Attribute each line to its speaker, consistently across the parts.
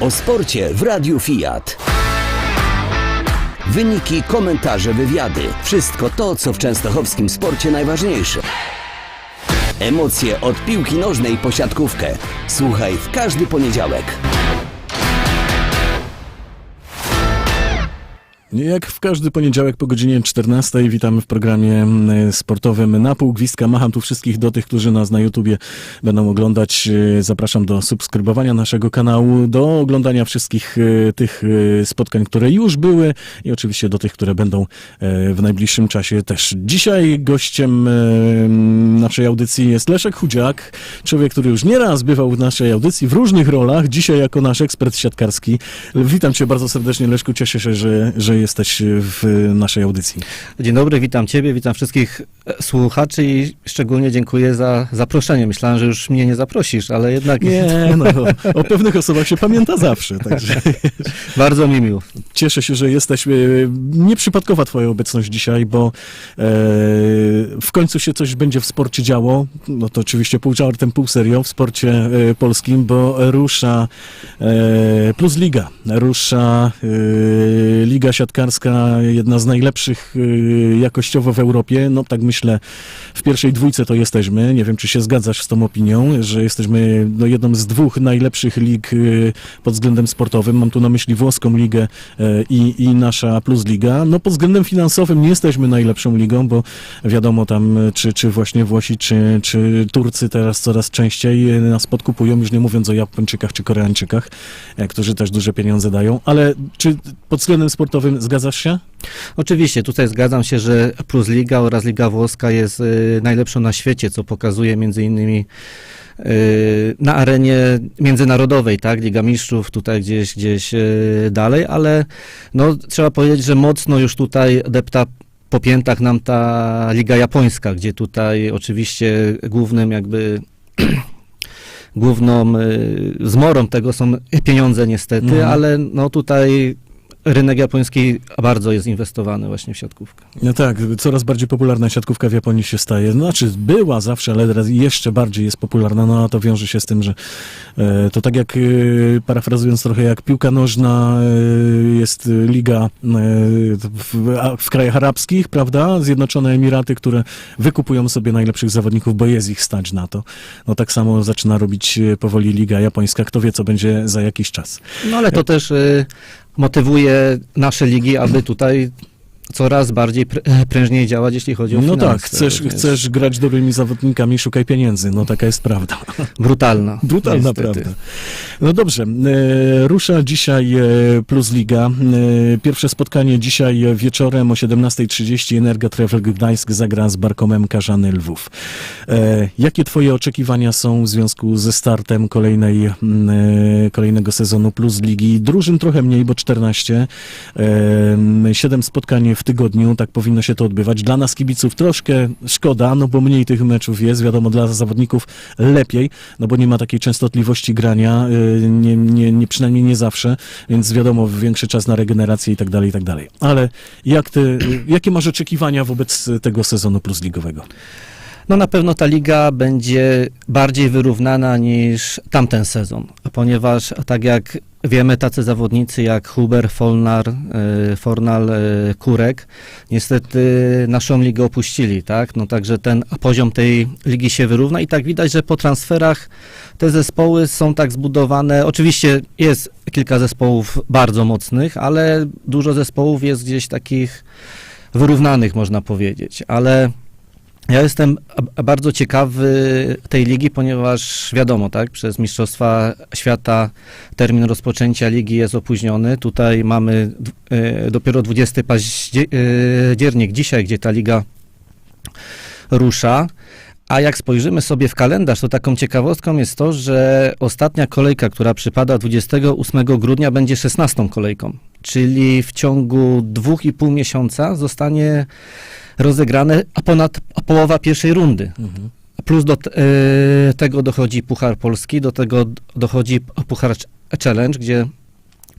Speaker 1: O sporcie w Radiu Fiat. Wyniki, komentarze, wywiady. Wszystko to, co w częstochowskim sporcie najważniejsze. Emocje od piłki nożnej po siatkówkę. Słuchaj w każdy poniedziałek.
Speaker 2: Jak w każdy poniedziałek po godzinie 14 witamy w programie e, sportowym Na pół gwizdka. Macham tu wszystkich do tych, którzy nas na YouTubie będą oglądać. E, Zapraszam do subskrybowania naszego kanału, do oglądania wszystkich e, tych spotkań, które już były i oczywiście do tych, które będą w najbliższym czasie też. Dzisiaj gościem naszej audycji jest Leszek Chudziak, człowiek, który już nieraz bywał w naszej audycji w różnych rolach, dzisiaj jako nasz ekspert siatkarski. Witam cię bardzo serdecznie, Leszku, cieszę się, że, że jesteś w naszej audycji.
Speaker 3: Dzień dobry, witam Ciebie, witam wszystkich e, słuchaczy i szczególnie dziękuję za zaproszenie. Myślałem, że już mnie nie zaprosisz, ale jednak
Speaker 2: Nie, no, o pewnych osobach się pamięta zawsze, także
Speaker 3: bardzo mi miło.
Speaker 2: cieszę się, że jesteś. e, Nieprzypadkowa twoja obecność dzisiaj, bo e, w końcu się coś będzie w sporcie działo, no to oczywiście pół żartem, pół serio w sporcie e, polskim, bo rusza e, Plus Liga, rusza e, Liga Siatkarska, jedna z najlepszych e, jakościowo w Europie, no tak myślę, w pierwszej dwójce to jesteśmy, nie wiem, czy się zgadzasz z tą opinią, że jesteśmy no, jedną z dwóch najlepszych lig e, pod względem sportowym, mam tu na myśli włoską ligę e, i, i nasza Plus Liga. No pod względem finansowym nie jesteśmy najlepszą ligą, bo wiadomo tam, czy, czy właśnie Włosi, czy, czy Turcy teraz coraz częściej e, nas podkupują, już nie mówiąc o Japończykach czy Koreańczykach, e, którzy też duże pieniądze dają. Ale czy pod względem sportowym zgadzasz się?
Speaker 3: Oczywiście, tutaj zgadzam się, że Plus Liga oraz Liga Włoska jest y, najlepszą na świecie, co pokazuje między innymi y, na arenie międzynarodowej, tak, Liga Mistrzów tutaj gdzieś, gdzieś y, dalej, ale no, trzeba powiedzieć, że mocno już tutaj depta po piętach nam ta Liga Japońska, gdzie tutaj oczywiście głównym jakby główną zmorą tego są pieniądze niestety,
Speaker 2: Mhm.
Speaker 3: ale no tutaj rynek japoński bardzo jest inwestowany właśnie w siatkówkę.
Speaker 2: No tak, coraz bardziej popularna siatkówka w Japonii się staje. Znaczy, była zawsze, ale teraz jeszcze bardziej jest popularna. No a to wiąże się z tym, że e, to tak jak, e, parafrazując trochę, jak piłka nożna e, jest liga e, w, w krajach arabskich, prawda? Zjednoczone Emiraty, które wykupują sobie najlepszych zawodników, bo jest ich stać na to. No tak samo zaczyna robić e, powoli liga japońska. Kto wie, co będzie za jakiś czas.
Speaker 3: No ale to też y, motywuje nasze ligi, aby tutaj coraz bardziej e, prężniej działać, jeśli chodzi o
Speaker 2: No
Speaker 3: finanse.
Speaker 2: tak, chcesz,
Speaker 3: Więc
Speaker 2: chcesz grać dobrymi zawodnikami, szukaj pieniędzy. No taka jest prawda.
Speaker 3: Brutalna.
Speaker 2: Brutalna
Speaker 3: niestety.
Speaker 2: prawda. No dobrze, e, rusza dzisiaj e, Plus Liga. E, pierwsze spotkanie dzisiaj wieczorem o 17.30 Energa Trefl Gdańsk zagra z Barkomem Karzany Lwów. E, jakie twoje oczekiwania są w związku ze startem kolejnej, kolejnego sezonu Plus Ligi? Drużyn trochę mniej, bo 14. E, 7 spotkań w tygodniu, tak powinno się to odbywać. Dla nas kibiców troszkę szkoda, no bo mniej tych meczów jest, wiadomo, dla zawodników lepiej, no bo nie ma takiej częstotliwości grania, y, nie, nie, nie, przynajmniej nie zawsze, więc wiadomo, większy czas na regenerację i tak dalej, i tak dalej. Ale jak ty, y, jakie masz oczekiwania wobec tego sezonu plus ligowego?
Speaker 3: No na pewno ta liga będzie bardziej wyrównana niż tamten sezon, ponieważ tak jak wiemy, tacy zawodnicy jak Huber, Folnar, y, Fornal, y, Kurek niestety naszą ligę opuścili, tak? No także ten poziom tej ligi się wyrówna i tak widać, że po transferach te zespoły są tak zbudowane. Oczywiście jest kilka zespołów bardzo mocnych, ale dużo zespołów jest gdzieś takich wyrównanych, można powiedzieć, ale ja jestem bardzo ciekawy tej ligi, ponieważ wiadomo, tak, przez Mistrzostwa Świata termin rozpoczęcia ligi jest opóźniony. Tutaj mamy e, dopiero 20 październik dzisiaj, gdzie ta liga rusza. A jak spojrzymy sobie w kalendarz, to taką ciekawostką jest to, że ostatnia kolejka, która przypada 28 grudnia, będzie 16 kolejką. Czyli w ciągu dwóch i pół miesiąca zostanie rozegrane ponad połowa pierwszej rundy.
Speaker 2: Mhm.
Speaker 3: Plus do e, tego dochodzi Puchar Polski, do tego dochodzi Puchar Ch- Challenge, gdzie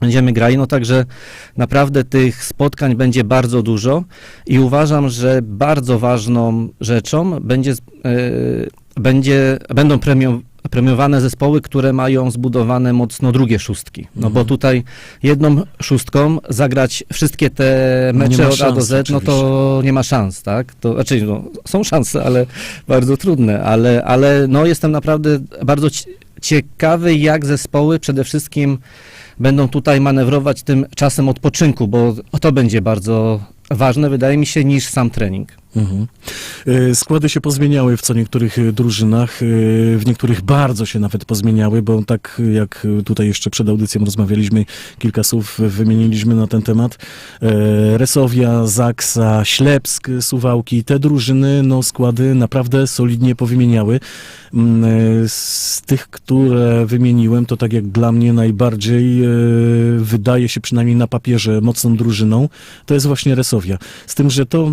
Speaker 3: będziemy grali. No także naprawdę tych spotkań będzie bardzo dużo i uważam, że bardzo ważną rzeczą będzie, e, będzie, będą premium, premiowane zespoły, które mają zbudowane mocno drugie szóstki. No
Speaker 2: Mhm.
Speaker 3: bo tutaj jedną szóstką zagrać wszystkie te
Speaker 2: No
Speaker 3: mecze
Speaker 2: ma
Speaker 3: od A do Z, no to nie ma szans, tak? To, znaczy, no, są szanse, ale bardzo trudne, ale, ale no, jestem naprawdę bardzo ci- ciekawy, jak zespoły przede wszystkim będą tutaj manewrować tym czasem odpoczynku, bo to będzie bardzo ważne, wydaje mi się, niż sam trening.
Speaker 2: Mhm. E, Składy się pozmieniały w co niektórych e, drużynach, e, w niektórych bardzo się nawet pozmieniały, bo tak jak tutaj jeszcze przed audycją rozmawialiśmy, kilka słów wymieniliśmy na ten temat. Resowia, Zaksa, Ślepsk, Suwałki, te drużyny, no składy naprawdę solidnie powymieniały. Mm, Z tych, które wymieniłem, to tak jak dla mnie najbardziej wydaje się przynajmniej na papierze mocną drużyną, to jest właśnie Resowia. Z tym, że to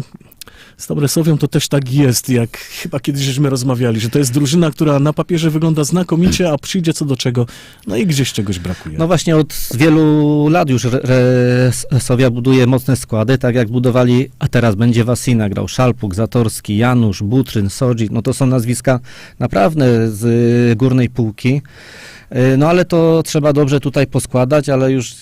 Speaker 2: z tą Resowią to też tak jest, jak chyba kiedyś żeśmy rozmawiali, że to jest drużyna, która na papierze wygląda znakomicie, a przyjdzie co do czego, no i gdzieś czegoś brakuje.
Speaker 3: No właśnie od wielu lat już Re- buduje mocne składy, tak jak budowali, a teraz będzie Wasina, grał Szalpuk, Zatorski, Janusz, Butryn, Sodzi, no to są nazwiska naprawdę z górnej półki. Y, No ale to trzeba dobrze tutaj poskładać, ale już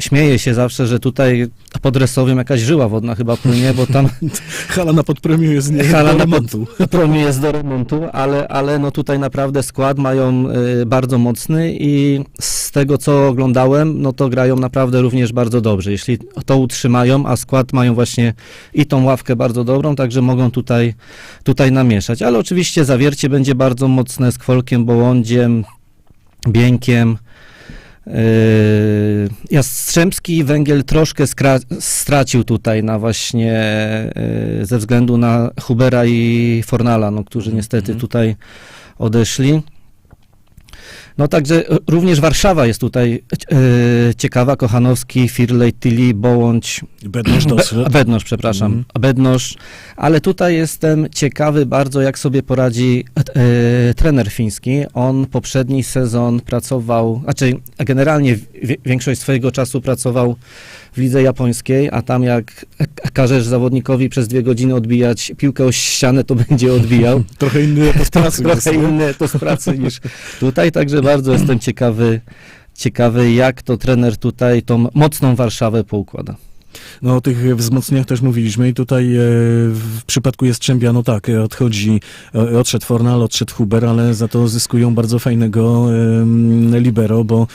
Speaker 3: śmieję się zawsze, że tutaj pod Resowiem jakaś żyła wodna chyba płynie, bo tam
Speaker 2: Hala na podpremiu jest nie
Speaker 3: Hala
Speaker 2: do
Speaker 3: na
Speaker 2: remontu.
Speaker 3: promie jest do remontu, ale, ale no tutaj naprawdę skład mają y, bardzo mocny i z tego co oglądałem, no to grają naprawdę również bardzo dobrze. Jeśli to utrzymają, a skład mają właśnie i tą ławkę bardzo dobrą, także mogą tutaj, tutaj namieszać. Ale oczywiście zawiercie będzie bardzo mocne z Kwolkiem, Bołądziem, Bieńkiem. Yy, Jastrzębski Węgiel troszkę stracił tutaj na właśnie yy, ze względu na Hubera i Fornala, no, którzy niestety
Speaker 2: Mhm.
Speaker 3: tutaj odeszli. No także y, również Warszawa jest tutaj yy, ciekawa, Kochanowski, Firlej, Tilly, Bołądź,
Speaker 2: Bednosz.
Speaker 3: Be- Bednosz, przepraszam,
Speaker 2: Mhm.
Speaker 3: Bednosz, ale tutaj jestem ciekawy bardzo, jak sobie poradzi e, trener fiński. On poprzedni sezon pracował, znaczy generalnie większość swojego czasu pracował w lidze japońskiej, a tam jak każesz zawodnikowi przez dwie godziny odbijać piłkę o ścianę, to będzie odbijał.
Speaker 2: Trochę inny to z pracy.
Speaker 3: trochę inne to z pracy niż tutaj, także bardzo jestem ciekawy, ciekawy jak to trener tutaj tą mocną Warszawę poukłada.
Speaker 2: No o tych wzmocnieniach też mówiliśmy i tutaj e, w przypadku Jastrzębia, no tak, e, odchodzi, e, odszedł Fornal, odszedł Huber, ale za to zyskują bardzo fajnego libero, bo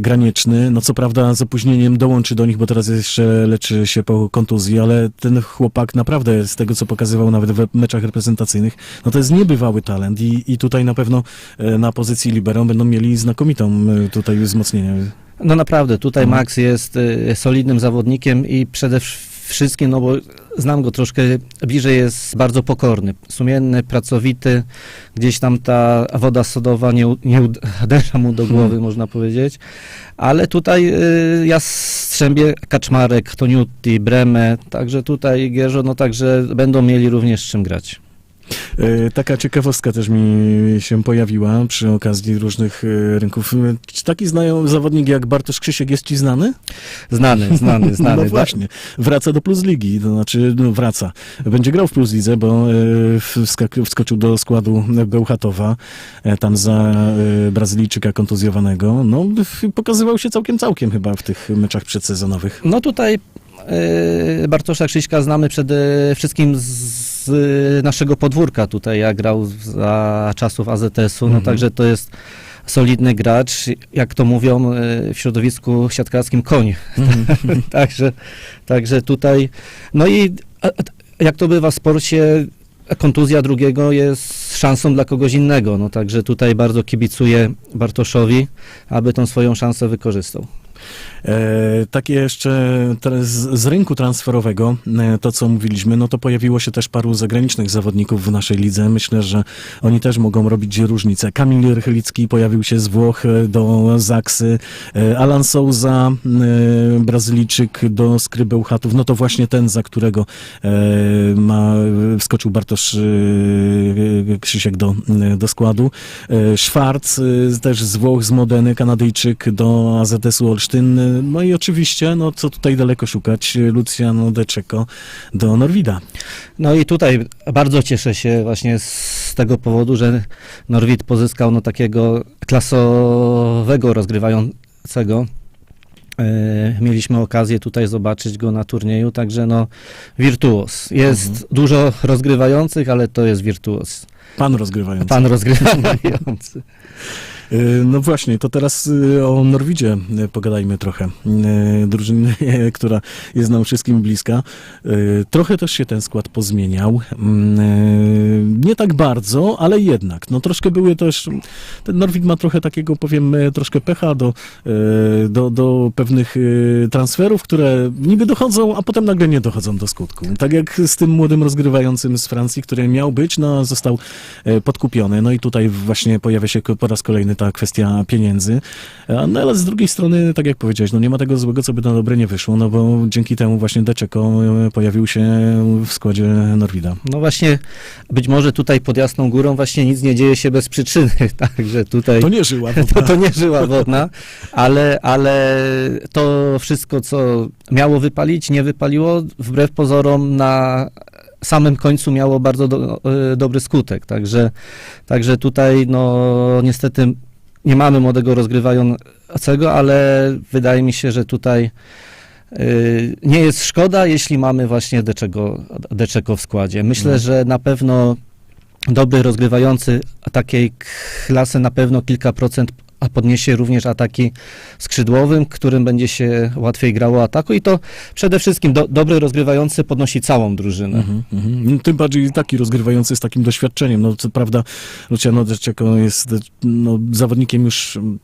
Speaker 2: graniczny, no co prawda z opóźnieniem dołączy do nich, bo teraz jeszcze leczy się po kontuzji, ale ten chłopak naprawdę z tego, co pokazywał nawet w meczach reprezentacyjnych, no to jest niebywały talent i, i tutaj na pewno na pozycji libero będą mieli znakomitą tutaj wzmocnienie.
Speaker 3: No naprawdę, tutaj
Speaker 2: Mhm.
Speaker 3: Max jest y, solidnym zawodnikiem i przede wszystkim, no bo znam go troszkę bliżej, jest bardzo pokorny, sumienny, pracowity, gdzieś tam ta woda sodowa nie, nie uderza mu do głowy, można powiedzieć, ale tutaj y, Jastrzębie, Kaczmarek, Toniutti, Breme, także tutaj Gierzo, no także będą mieli również czym grać.
Speaker 2: E, Taka ciekawostka też mi się pojawiła przy okazji różnych e, rynków. E, Czy taki znają zawodnik jak Bartosz Krzysiek jest ci znany?
Speaker 3: Znany, znany, znany.
Speaker 2: No właśnie, wraca do Plus Ligi, to znaczy no, wraca. Będzie grał w Plus Lidze, bo wskoczył do składu Bełchatowa, tam za Brazylijczyka kontuzjowanego. No, pokazywał się całkiem, całkiem chyba w tych meczach przedsezonowych.
Speaker 3: No tutaj Bartosza Krzyśka znamy przede wszystkim z naszego podwórka tutaj, jak grał za czasów AZS-u, no
Speaker 2: Mhm.
Speaker 3: także to jest solidny gracz, jak to mówią e, w środowisku siatkarskim koń. także, także tutaj, no i jak to bywa w sporcie, kontuzja drugiego jest szansą dla kogoś innego, no także tutaj bardzo kibicuję Bartoszowi, aby tą swoją szansę wykorzystał.
Speaker 2: E, takie jeszcze z, rynku transferowego, e, to co mówiliśmy, no to pojawiło się też paru zagranicznych zawodników w naszej lidze. Myślę, że oni też mogą robić różnicę. Kamil Rychelicki pojawił się z Włoch do Zaksy, e, Alan Souza, Brazylijczyk do Skry Bełchatów, no to właśnie ten, za którego ma, wskoczył Bartosz Krzysiek do, do składu. E, też z Włoch, z Modeny, Kanadyjczyk do AZS-u Olsztyn. No i oczywiście, no co tutaj daleko szukać, Luciano De Cecco do Norwida.
Speaker 3: No i tutaj bardzo cieszę się właśnie z tego powodu, że Norwid pozyskał no takiego klasowego rozgrywającego. E, Mieliśmy okazję tutaj zobaczyć go na turnieju, także no wirtuos. Jest dużo rozgrywających, ale to jest wirtuos.
Speaker 2: Pan rozgrywający.
Speaker 3: Pan rozgrywający.
Speaker 2: E, No właśnie, to teraz e, o Norwidzie e, pogadajmy trochę. Drużyny, która jest nam wszystkim bliska. Trochę też się ten skład pozmieniał. Mm, Nie tak bardzo, ale jednak. No troszkę były też... Ten Norwid ma trochę takiego, powiem, troszkę pecha do, do, do pewnych transferów, które niby dochodzą, a potem nagle nie dochodzą do skutku. Tak jak z tym młodym rozgrywającym z Francji, który miał być, no został podkupiony. No i tutaj właśnie pojawia się po raz kolejny ta kwestia pieniędzy. No ale z drugiej strony, tak jak powiedziałeś, no nie ma tego złego, co by na dobre nie wyszło, no bo dzięki temu właśnie Deczeko e, pojawił się w składzie Norwida.
Speaker 3: No właśnie, być może tutaj pod Jasną Górą właśnie nic nie dzieje się bez przyczyny, także tutaj...
Speaker 2: To nie żyła.
Speaker 3: To, to nie żyła wodna, ale, ale to wszystko, co miało wypalić, nie wypaliło. Wbrew pozorom na samym końcu miało bardzo do, e, dobry skutek. Także, także tutaj no niestety nie mamy młodego rozgrywającego, ale wydaje mi się, że tutaj y, nie jest szkoda, jeśli mamy właśnie Deczego, Deczego w składzie. Myślę,
Speaker 2: No.
Speaker 3: że na pewno dobry rozgrywający takiej klasy na pewno kilka procent a podniesie również ataki skrzydłowym, którym będzie się łatwiej grało ataku i to przede wszystkim do, dobry rozgrywający podnosi całą drużynę.
Speaker 2: Mhm, mhm. Tym bardziej taki rozgrywający z takim doświadczeniem. No co prawda Luciano Deczeko jest no, zawodnikiem już mm,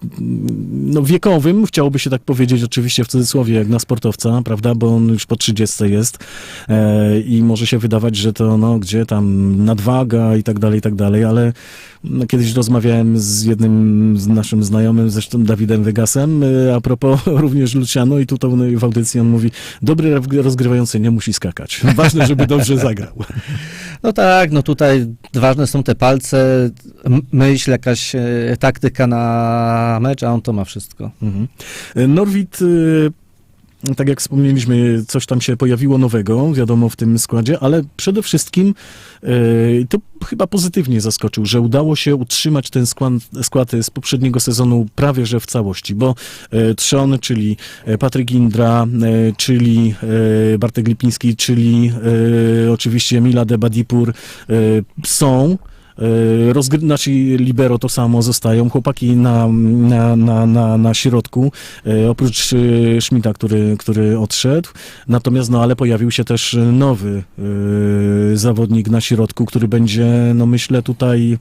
Speaker 2: no, wiekowym, chciałoby się tak powiedzieć oczywiście w cudzysłowie, jak na sportowca, prawda, bo on już po 30 jest e, i może się wydawać, że to no gdzie tam nadwaga i tak dalej, i tak dalej, ale no, kiedyś rozmawiałem z jednym z naszym znajomym, zresztą Dawidem Vegasem, e, a propos również Luciano i tutaj w audycji on mówi, dobry rozgrywający nie musi skakać. Ważne, żeby dobrze zagrał.
Speaker 3: No tak, no tutaj ważne są te palce, myśl, jakaś e, taktyka na mecz, a on to ma wszystko.
Speaker 2: Mhm. Norwid, y, tak jak wspomnieliśmy, coś tam się pojawiło nowego, wiadomo, w tym składzie, ale przede wszystkim y, to chyba pozytywnie zaskoczył, że udało się utrzymać ten skład, skład z poprzedniego sezonu prawie że w całości, bo y, Trzon, czyli y, Patryk Indra, czyli Bartek Lipiński, czyli oczywiście Mila de Badipur y, są E, Rozgry- znaczy libero to samo zostają, chłopaki na, na, na, na, na środku, e, oprócz e, Schmidta, który, który odszedł, natomiast no ale pojawił się też nowy e, zawodnik na środku, który będzie, no myślę tutaj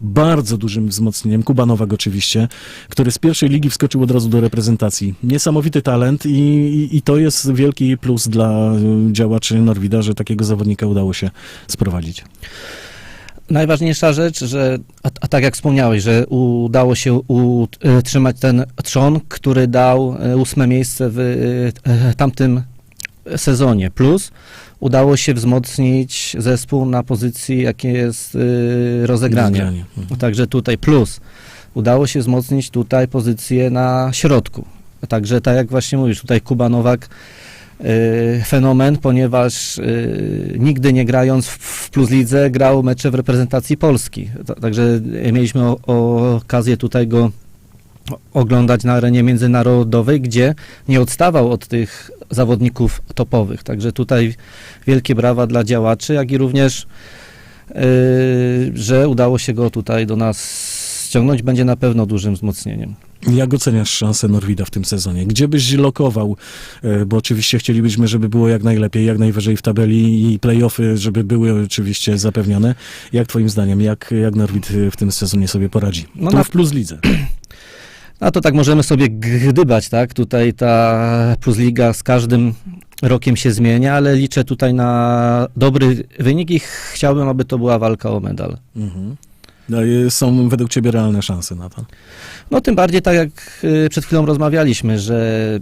Speaker 2: bardzo dużym wzmocnieniem, Kuba Nowak oczywiście, który z pierwszej ligi wskoczył od razu do reprezentacji. Niesamowity talent i, i, i to jest wielki plus dla e, działaczy Norwida, że takiego zawodnika udało się sprowadzić.
Speaker 3: Najważniejsza rzecz, że, a, a tak jak wspomniałeś, że udało się utrzymać ten trzon, który dał e, ósme miejsce w e, tamtym sezonie. Plus udało się wzmocnić zespół na pozycji, jakie jest e, rozegranie.
Speaker 2: Zgranie. Mhm.
Speaker 3: Także tutaj plus. Udało się wzmocnić tutaj pozycję na środku. Także tak jak właśnie mówisz, tutaj Kuba Nowak fenomen, ponieważ y, nigdy nie grając w, Plus Lidze grał mecze w reprezentacji Polski. Ta- Także mieliśmy o, o okazję tutaj go oglądać na arenie międzynarodowej, gdzie nie odstawał od tych zawodników topowych. Także tutaj wielkie brawa dla działaczy, jak i również, y, że udało się go tutaj do nas ściągnąć, będzie na pewno dużym wzmocnieniem.
Speaker 2: Jak oceniasz szansę Norwida w tym sezonie? Gdzie byś lokował? E, Bo oczywiście chcielibyśmy, żeby było jak najlepiej, jak najwyżej w tabeli i playoffy, żeby były oczywiście zapewnione. Jak twoim zdaniem, jak, jak Norwid w tym sezonie sobie poradzi?
Speaker 3: No
Speaker 2: No tu
Speaker 3: na-
Speaker 2: w plus lidze.
Speaker 3: A to tak możemy sobie gdybać, tak? Tutaj ta Plus Liga z każdym rokiem się zmienia, ale liczę tutaj na dobry wynik i chciałbym, aby to była walka o medal.
Speaker 2: Mhm. No, są według ciebie realne szanse na to?
Speaker 3: No tym bardziej tak jak y, przed chwilą rozmawialiśmy, że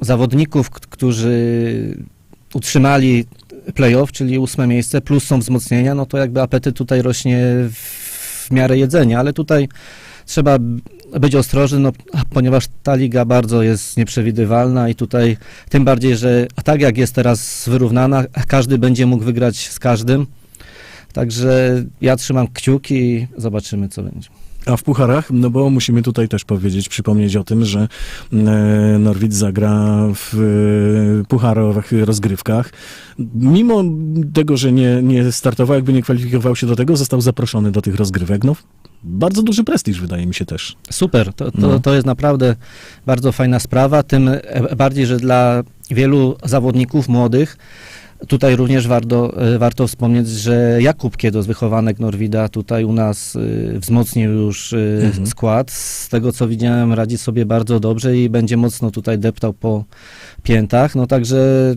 Speaker 3: zawodników, którzy utrzymali playoff, czyli ósme miejsce, plus są wzmocnienia, no to jakby apetyt tutaj rośnie w, miarę jedzenia, ale tutaj trzeba być ostrożny, no, ponieważ ta liga bardzo jest nieprzewidywalna i tutaj tym bardziej, że tak jak jest teraz wyrównana, każdy będzie mógł wygrać z każdym. Także ja trzymam kciuki i zobaczymy, co będzie.
Speaker 2: A w pucharach, no bo musimy tutaj też powiedzieć, przypomnieć o tym, że e, Norwid zagra w e, pucharowych rozgrywkach. Mimo tego, że nie, nie startował, jakby nie kwalifikował się do tego, został zaproszony do tych rozgrywek. No, bardzo duży prestiż wydaje mi się też.
Speaker 3: Super, to, to,
Speaker 2: No.
Speaker 3: to jest naprawdę bardzo fajna sprawa, tym e, bardziej, że dla wielu zawodników młodych tutaj również warto, e, warto wspomnieć, że Jakub Kiedos, wychowanek Norwida, tutaj u nas e, wzmocnił już e,
Speaker 2: Mhm.
Speaker 3: skład. Z tego co widziałem, radzi sobie bardzo dobrze i będzie mocno tutaj deptał po piętach. No także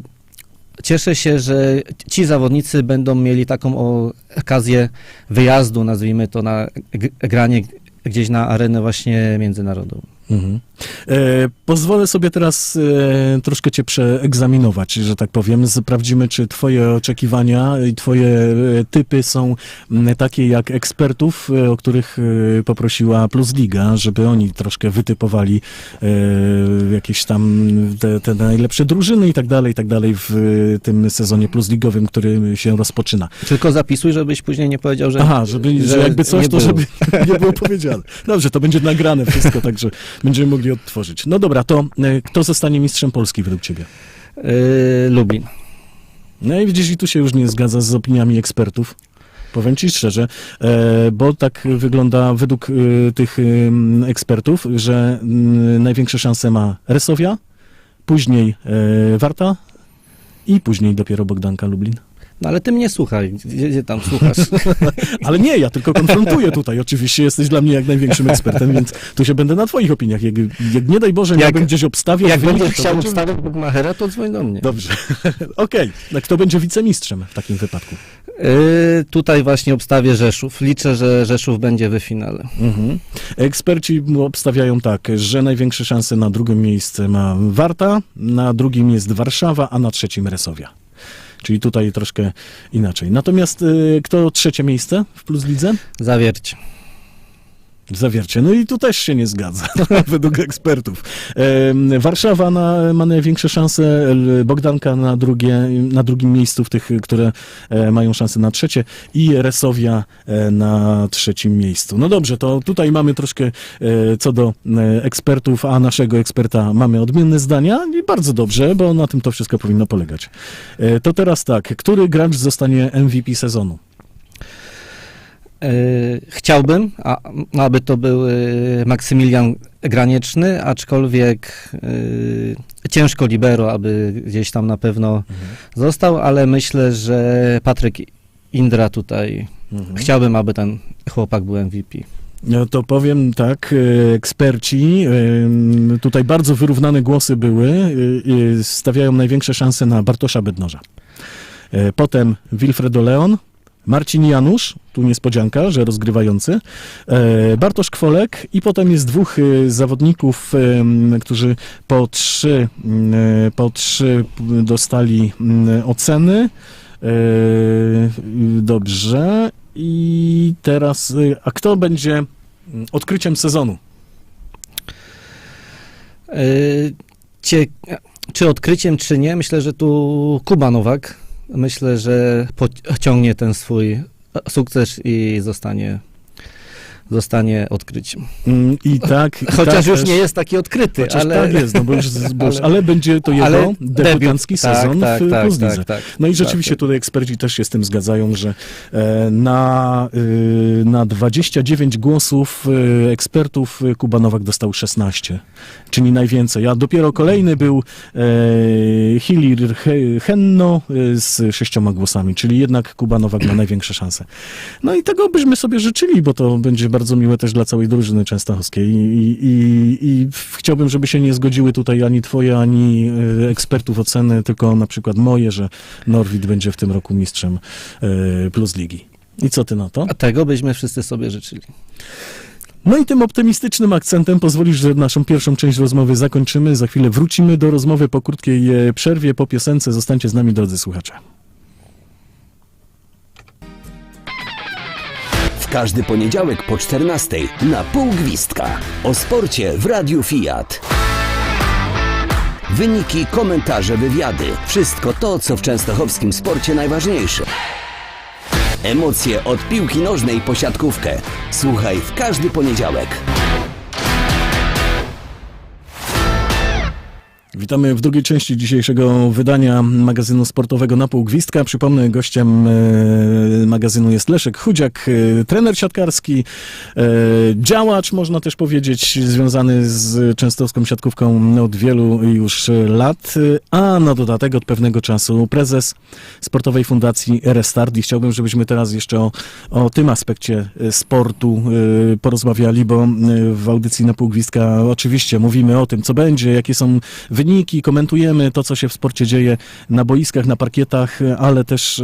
Speaker 3: cieszę się, że ci zawodnicy będą mieli taką okazję wyjazdu, nazwijmy to, na granie gdzieś na arenę właśnie międzynarodową.
Speaker 2: Mhm. E, pozwolę sobie teraz e, troszkę cię przeegzaminować, że tak powiem. Sprawdzimy, czy twoje oczekiwania i twoje e, typy są m, takie jak ekspertów, e, o których e, poprosiła Plus Liga, żeby oni troszkę wytypowali e, jakieś tam te, te najlepsze drużyny i tak dalej, i tak dalej w e, tym sezonie Plus Ligowym, który się rozpoczyna.
Speaker 3: Tylko zapisuj, żebyś później nie powiedział, że.
Speaker 2: Aha, żeby, że, jakby coś,
Speaker 3: nie
Speaker 2: to
Speaker 3: było.
Speaker 2: żeby nie było powiedziane. Dobrze, to będzie nagrane wszystko, także będziemy mogli odtworzyć. No dobra, to e, kto zostanie mistrzem Polski według ciebie?
Speaker 3: Yy, Lublin.
Speaker 2: No i widzisz, i tu się już nie zgadza z opiniami ekspertów. Powiem ci szczerze, e, bo tak wygląda według tych ekspertów, że największe szanse ma Resowia, później Warta i później dopiero Bogdanka Lublin.
Speaker 3: No ale ty mnie słuchaj, gdzie, gdzie tam słuchasz?
Speaker 2: Ale nie, ja tylko konfrontuję tutaj. Oczywiście jesteś dla mnie jak największym ekspertem, więc tu się będę na twoich opiniach. Jak, jak nie daj Boże,
Speaker 3: Jak-
Speaker 2: miałbym gdzieś obstawiać
Speaker 3: Jak będziesz chciał
Speaker 2: będzie-
Speaker 3: wstawiać Bugmachera, to dzwoń do mnie.
Speaker 2: Dobrze. Okej. A Kto będzie wicemistrzem w takim wypadku?
Speaker 3: Yy, tutaj właśnie obstawię Rzeszów. Liczę, że Rzeszów będzie w finale.
Speaker 2: Mhm. Eksperci obstawiają tak, że największe szanse na drugim miejsce ma Warta, na drugim jest Warszawa, a na trzecim Resowia. Czyli tutaj troszkę inaczej. Natomiast y, kto trzecie miejsce w Plus Lidze?
Speaker 3: Zawiercie.
Speaker 2: Zawiercie. No i tu też się nie zgadza, według ekspertów. Em, Warszawa na, ma największe szanse, Bogdanka na, drugie, na drugim miejscu w tych, które e, mają szansę na trzecie i Resowia e, na trzecim miejscu. No dobrze, to tutaj mamy troszkę e, co do e, ekspertów, a naszego eksperta mamy odmienne zdania i bardzo dobrze, bo na tym to wszystko powinno polegać. E, to teraz tak, który gracz zostanie MVP sezonu?
Speaker 3: Yy, chciałbym, aby to był yy, Maksymilian Granieczny, aczkolwiek yy, ciężko libero, aby gdzieś tam na pewno został, ale myślę, że Patryk Indra tutaj,
Speaker 2: Mhm.
Speaker 3: chciałbym, aby ten chłopak był MVP.
Speaker 2: No to powiem tak, e, eksperci, e, tutaj bardzo wyrównane głosy były, e, e, stawiają największe szanse na Bartosza Bednoża. E, Potem Wilfredo Leon, Marcin Janusz, tu niespodzianka, że rozgrywający, e, Bartosz Kwolek i potem jest dwóch e, zawodników, którzy po trzy, m, e, po trzy dostali m, oceny. Dobrze. I teraz, a kto będzie mm, odkryciem sezonu?
Speaker 3: Cie, czy odkryciem, czy nie, myślę, że tu Kuba Nowak, myślę, że pociągnie ten swój sukces i zostanie, zostanie odkryciem.
Speaker 2: Mm, I tak. i
Speaker 3: Chociaż
Speaker 2: tak
Speaker 3: już
Speaker 2: też-
Speaker 3: nie jest taki odkryty, ale...
Speaker 2: tak jest, no bo już, już,
Speaker 3: ale-
Speaker 2: ale będzie to jego debiutancki
Speaker 3: debiut,
Speaker 2: sezon
Speaker 3: tak,
Speaker 2: w
Speaker 3: tak,
Speaker 2: Plus
Speaker 3: tak, tak, tak.
Speaker 2: No i rzeczywiście
Speaker 3: Tak.
Speaker 2: tutaj eksperci też się z tym zgadzają, że e, na, y, na 29 głosów y, ekspertów y, Kuba Nowak dostał 16, czyli najwięcej. A dopiero kolejny był e, Hilir He- Henno z sześcioma głosami, czyli jednak Kuba Nowak ma największe szanse. No i tego byśmy sobie życzyli, bo to będzie bardzo miłe też dla całej drużyny częstochowskiej i, i, i, i chciałbym, żeby się nie zgodziły tutaj ani twoje, ani e, ekspertów oceny, tylko na przykład moje, że Norwid będzie w tym roku mistrzem e, Plus Ligi. I co ty na to?
Speaker 3: A tego byśmy wszyscy sobie życzyli.
Speaker 2: No i tym optymistycznym akcentem pozwolisz, że naszą pierwszą część rozmowy zakończymy. Za chwilę wrócimy do rozmowy po krótkiej e, przerwie, po piosence. Zostańcie z nami, drodzy słuchacze.
Speaker 1: Każdy poniedziałek po 14 na pół gwizdka. O sporcie w Radiu Fiat. Wyniki, komentarze, wywiady. Wszystko to, co w częstochowskim sporcie najważniejsze. Emocje od piłki nożnej po siatkówkę. Słuchaj w każdy poniedziałek.
Speaker 2: Witamy w drugiej części dzisiejszego wydania magazynu sportowego na pół gwizdka. Przypomnę, gościem e, magazynu jest Leszek Chudziak, e, trener siatkarski, e, działacz, można też powiedzieć, związany z częstochowską siatkówką od wielu już lat, a na dodatek od pewnego czasu prezes Sportowej Fundacji Restart i chciałbym, żebyśmy teraz jeszcze o, o tym aspekcie sportu porozmawiali, bo w audycji na pół gwizdka oczywiście mówimy o tym, co będzie, jakie są wyniki, komentujemy to, co się w sporcie dzieje na boiskach, na parkietach, ale też e,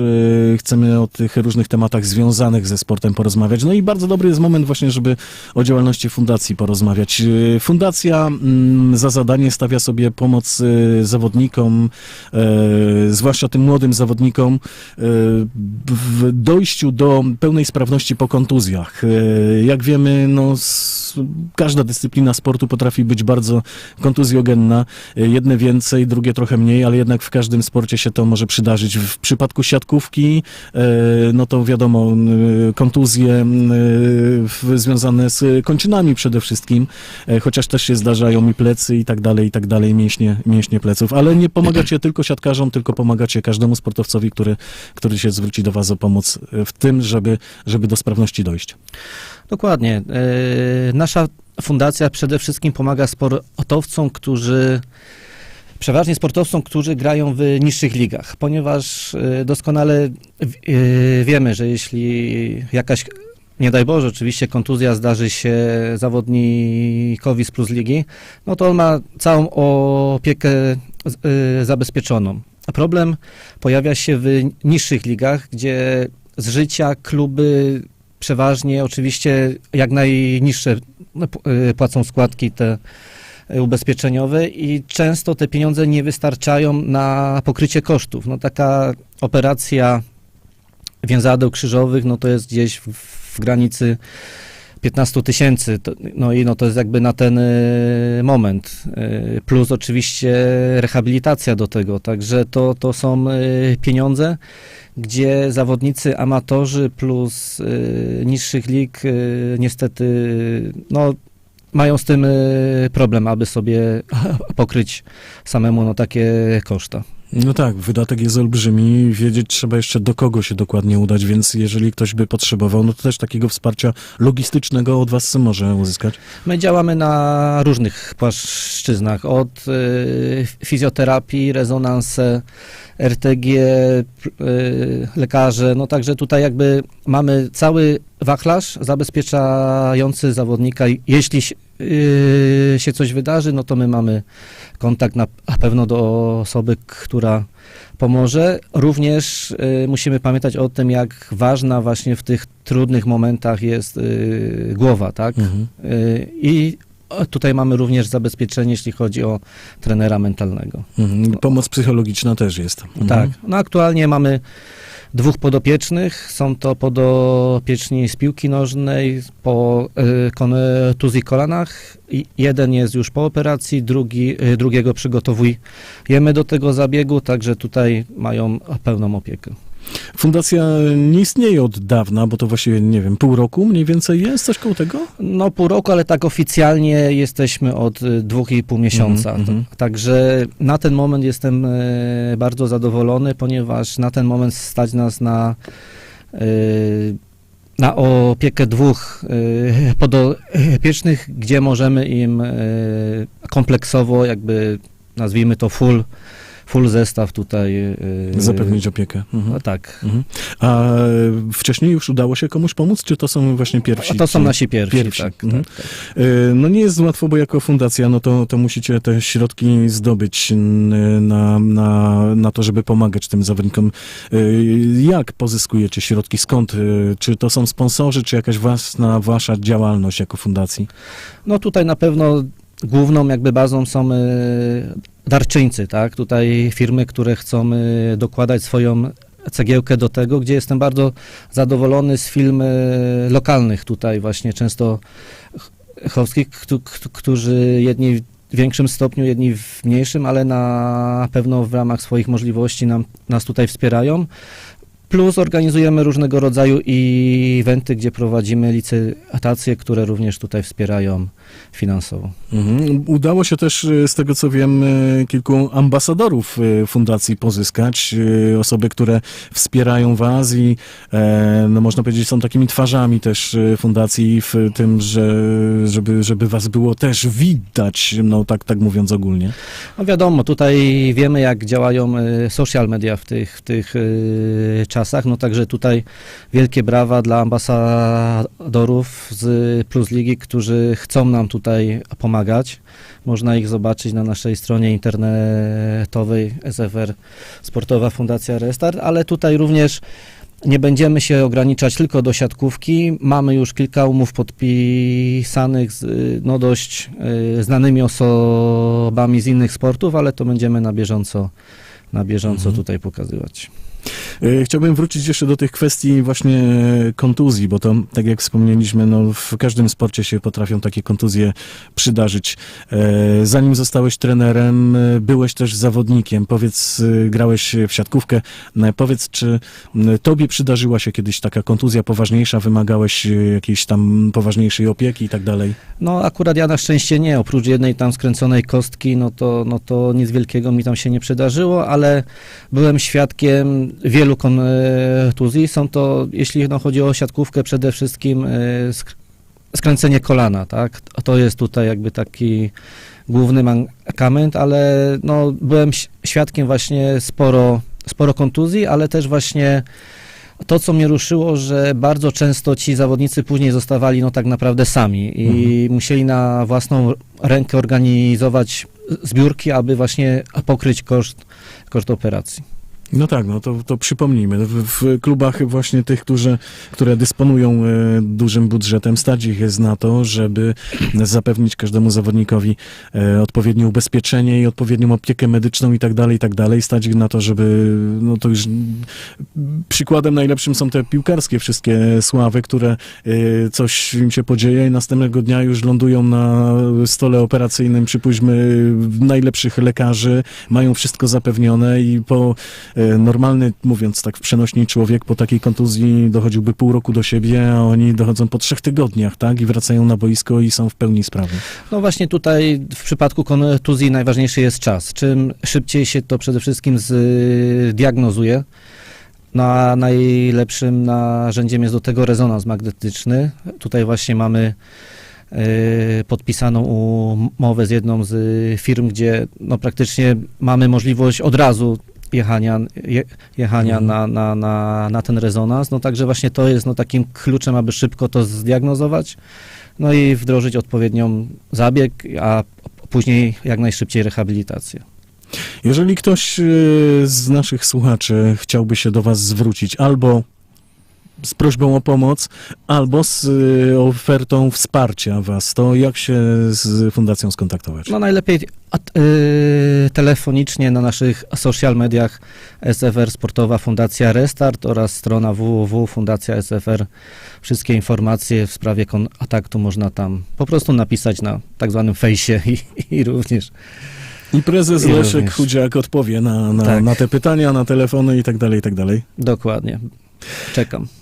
Speaker 2: chcemy o tych różnych tematach związanych ze sportem porozmawiać. No i bardzo dobry jest moment właśnie, żeby o działalności fundacji porozmawiać. E, Fundacja mm, za zadanie stawia sobie pomoc e, zawodnikom, zwłaszcza tym młodym zawodnikom, w dojściu do pełnej sprawności po kontuzjach. Jak wiemy, no, każda dyscyplina sportu potrafi być bardzo kontuzjogenna. Jedne więcej, drugie trochę mniej, ale jednak w każdym sporcie się to może przydarzyć. W przypadku siatkówki, e, no to wiadomo, kontuzje związane z kończynami przede wszystkim, e, chociaż też się zdarzają i plecy i tak dalej, i tak dalej, mięśnie, mięśnie pleców. Ale nie pomagacie tylko siatkarzom, tylko pomagacie każdemu sportowcowi, który, który się zwróci do Was o pomoc w tym, żeby, żeby do sprawności dojść.
Speaker 3: Dokładnie. E, Nasza fundacja przede wszystkim pomaga sportowcom, którzy przeważnie sportowcom, którzy grają w niższych ligach, ponieważ e, doskonale e, wiemy, że jeśli jakaś nie daj Boże, oczywiście kontuzja zdarzy się zawodnikowi z plus ligi, no to on ma całą opiekę e, zabezpieczoną. Problem pojawia się w niższych ligach, gdzie z życia kluby przeważnie oczywiście jak najniższe no, y, płacą składki te y, ubezpieczeniowe i często te pieniądze nie wystarczają na pokrycie kosztów. No taka operacja więzadeł krzyżowych, no to jest gdzieś w, w granicy 15 tysięcy, no i no to jest jakby na ten y, moment, y, plus oczywiście rehabilitacja do tego, także to, to są y, pieniądze, gdzie zawodnicy amatorzy plus niższych lig niestety no, mają z tym problem, aby sobie pokryć samemu no, takie koszta.
Speaker 2: No tak, wydatek jest olbrzymi, wiedzieć trzeba jeszcze do kogo się dokładnie udać, więc jeżeli ktoś by potrzebował, no to też takiego wsparcia logistycznego od was może uzyskać.
Speaker 3: My działamy na różnych płaszczyznach, od y, fizjoterapii, rezonanse, RTG, y, lekarze, no także tutaj jakby mamy cały wachlarz zabezpieczający zawodnika. Jeśli się- y, się coś wydarzy, no to my mamy kontakt na na pewno do osoby, która pomoże. Również y, musimy pamiętać o tym, jak ważna właśnie w tych trudnych momentach jest y, głowa, tak?
Speaker 2: Mhm.
Speaker 3: I tutaj mamy również zabezpieczenie, jeśli chodzi o trenera mentalnego.
Speaker 2: Mhm. Pomoc psychologiczna też jest. Mhm.
Speaker 3: Tak. No aktualnie mamy dwóch podopiecznych. Są to podopieczni z piłki nożnej po y, kontuzji kolanach. Jeden jest już po operacji, drugi, y, drugiego przygotowujemy do tego zabiegu, także tutaj mają pełną opiekę.
Speaker 2: Fundacja nie istnieje od dawna, bo to właściwie, nie wiem, pół roku mniej więcej jest, coś koło tego?
Speaker 3: No pół roku, ale tak oficjalnie jesteśmy od y, dwóch i pół miesiąca. To- Także na ten moment jestem e, bardzo zadowolony, ponieważ na ten moment stać nas na, e, na opiekę dwóch podopiecznych, gdzie możemy im kompleksowo jakby nazwijmy to full, full zestaw tutaj e,
Speaker 2: Zapewnić opiekę. Mhm.
Speaker 3: No tak.
Speaker 2: Mhm. A wcześniej już udało się komuś pomóc, czy to są właśnie pierwsi?
Speaker 3: A to są nasi pierwsi,
Speaker 2: pierwsi,
Speaker 3: tak,
Speaker 2: mhm.
Speaker 3: tak, tak.
Speaker 2: Y, No nie jest łatwo, bo jako fundacja, no to, to musicie te środki zdobyć na, na, na to, żeby pomagać tym zawodnikom. Y, Jak pozyskujecie środki? Skąd? Y, Czy to są sponsorzy, czy jakaś własna wasza działalność jako fundacji?
Speaker 3: No tutaj na pewno główną jakby bazą są darczyńcy, tak? Tutaj firmy, które chcą e, dokładać swoją cegiełkę do tego, gdzie jestem bardzo zadowolony z film e, lokalnych tutaj właśnie często ch- chowskich, któ- któ- którzy jedni w większym stopniu, jedni w mniejszym, ale na pewno w ramach swoich możliwości nam, nas tutaj wspierają. Plus organizujemy różnego rodzaju eventy, gdzie prowadzimy licytacje, które również tutaj wspierają finansowo.
Speaker 2: Mhm. Udało się też, e, z tego co wiem, e, kilku ambasadorów e, fundacji pozyskać, osoby, które wspierają was i no można powiedzieć są takimi twarzami też fundacji w tym, że, żeby, żeby was było też widać, no tak, tak mówiąc ogólnie.
Speaker 3: No wiadomo, tutaj wiemy jak działają social media w tych, w tych e, czasach, no także tutaj wielkie brawa dla ambasadorów z Plus Ligi, którzy chcą nam tutaj pomagać. Można ich zobaczyć na naszej stronie internetowej SFR Sportowa Fundacja Restart, ale tutaj również nie będziemy się ograniczać tylko do siatkówki. Mamy już kilka umów podpisanych z no, dość y, znanymi osobami z innych sportów, ale to będziemy na bieżąco, na bieżąco
Speaker 2: Mhm.
Speaker 3: tutaj pokazywać.
Speaker 2: E, Chciałbym wrócić jeszcze do tych kwestii właśnie kontuzji, bo to, tak jak wspomnieliśmy, no, w każdym sporcie się potrafią takie kontuzje przydarzyć. E, Zanim zostałeś trenerem, e, byłeś też zawodnikiem. Powiedz, e, grałeś w siatkówkę. E, Powiedz, czy tobie przydarzyła się kiedyś taka kontuzja poważniejsza, wymagałeś e, jakiejś tam poważniejszej opieki i tak dalej?
Speaker 3: No akurat ja na szczęście nie, oprócz jednej tam skręconej kostki, no to, no to nic wielkiego mi tam się nie przydarzyło, ale byłem świadkiem wielu kontuzji. Są to, jeśli no, chodzi o siatkówkę, przede wszystkim e, sk- skręcenie kolana, tak? To jest tutaj jakby taki główny mankament, ale no, byłem świadkiem właśnie sporo, sporo kontuzji, ale też właśnie to, co mnie ruszyło, że bardzo często ci zawodnicy później zostawali no tak naprawdę sami i musieli na własną rękę organizować zbiórki, aby właśnie pokryć koszt, koszt operacji.
Speaker 2: No tak, no to, to przypomnijmy. W, w klubach właśnie tych, którzy, które dysponują e, dużym budżetem, stać ich jest na to, żeby zapewnić każdemu zawodnikowi e, odpowiednie ubezpieczenie i odpowiednią opiekę medyczną i tak dalej, i tak dalej. Stać ich na to, żeby, no to już przykładem najlepszym są te piłkarskie wszystkie sławy, które e, coś im się podzieje i następnego dnia już lądują na stole operacyjnym, przypuśćmy, najlepszych lekarzy, mają wszystko zapewnione i po Normalny, mówiąc tak przenośni człowiek po takiej kontuzji dochodziłby pół roku do siebie, a oni dochodzą po trzech tygodniach, tak? I wracają na boisko i są w pełni sprawy.
Speaker 3: No właśnie tutaj w przypadku kontuzji najważniejszy jest czas. Czym szybciej się to przede wszystkim zdiagnozuje, no a najlepszym narzędziem jest do tego rezonans magnetyczny. Tutaj właśnie mamy e, podpisaną umowę z jedną z firm, gdzie no praktycznie mamy możliwość od razu jechania, je, jechania
Speaker 2: Mhm.
Speaker 3: na, na, na, na ten rezonans. No także właśnie to jest no takim kluczem, aby szybko to zdiagnozować, no i wdrożyć odpowiednią zabieg, a później jak najszybciej rehabilitację.
Speaker 2: Jeżeli ktoś e, z naszych słuchaczy chciałby się do Was zwrócić albo z prośbą o pomoc, albo z e, ofertą wsparcia Was, to jak się z fundacją skontaktować?
Speaker 3: No najlepiej y, telefonicznie na naszych social mediach SFR Sportowa Fundacja Restart oraz strona www Fundacja SFR. Wszystkie informacje w sprawie kontaktu można tam po prostu napisać na tak zwanym fejsie i, i również.
Speaker 2: I prezes
Speaker 3: I
Speaker 2: Leszek
Speaker 3: również.
Speaker 2: Chudziak odpowie na, na,
Speaker 3: Tak.
Speaker 2: na te pytania, na telefony i tak dalej, i tak dalej.
Speaker 3: Dokładnie. Czekam.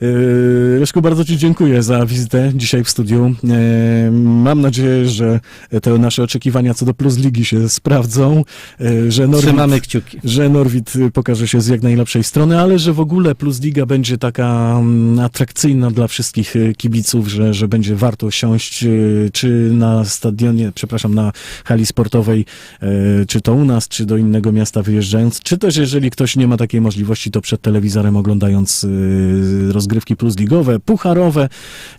Speaker 2: Yy, Leszku, bardzo Ci dziękuję za wizytę dzisiaj w studiu. Yy, Mam nadzieję, że te nasze oczekiwania co do Plus Ligi się sprawdzą, yy, że Norwid,
Speaker 3: Trzymamy kciuki.
Speaker 2: że Norwid pokaże się z jak najlepszej strony, ale że w ogóle Plus Liga będzie taka mm, atrakcyjna dla wszystkich yy, kibiców, że, że będzie warto siąść yy, czy na stadionie, przepraszam, na hali sportowej, yy, czy to u nas, czy do innego miasta wyjeżdżając, czy też jeżeli ktoś nie ma takiej możliwości, to przed telewizorem oglądając yy, rozgrywki plus ligowe, pucharowe.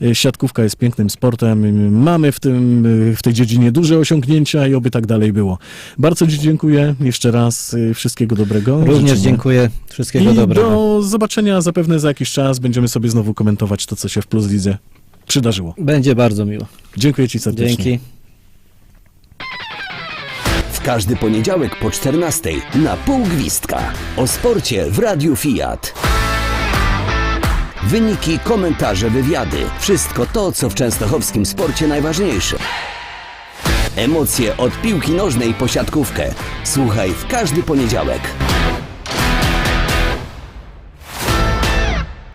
Speaker 2: Yy, Siatkówka jest pięknym sportem. Yy, Mamy w, tym, yy, w tej dziedzinie duże osiągnięcia i oby tak dalej było. Bardzo Ci dziękuję jeszcze raz. Wszystkiego dobrego.
Speaker 3: Również
Speaker 2: Życzymy.
Speaker 3: dziękuję. Wszystkiego
Speaker 2: I
Speaker 3: dobrego.
Speaker 2: do zobaczenia zapewne za jakiś czas. Będziemy sobie znowu komentować to, co się w Plus Lidze przydarzyło.
Speaker 3: Będzie bardzo miło.
Speaker 2: Dziękuję Ci serdecznie.
Speaker 3: Dzięki.
Speaker 1: W Każdy poniedziałek po 14 na pół gwizdka. O sporcie w Radiu Fiat. Wyniki, komentarze, wywiady. Wszystko to, co w częstochowskim sporcie najważniejsze. Emocje od piłki nożnej po siatkówkę. Słuchaj w każdy poniedziałek.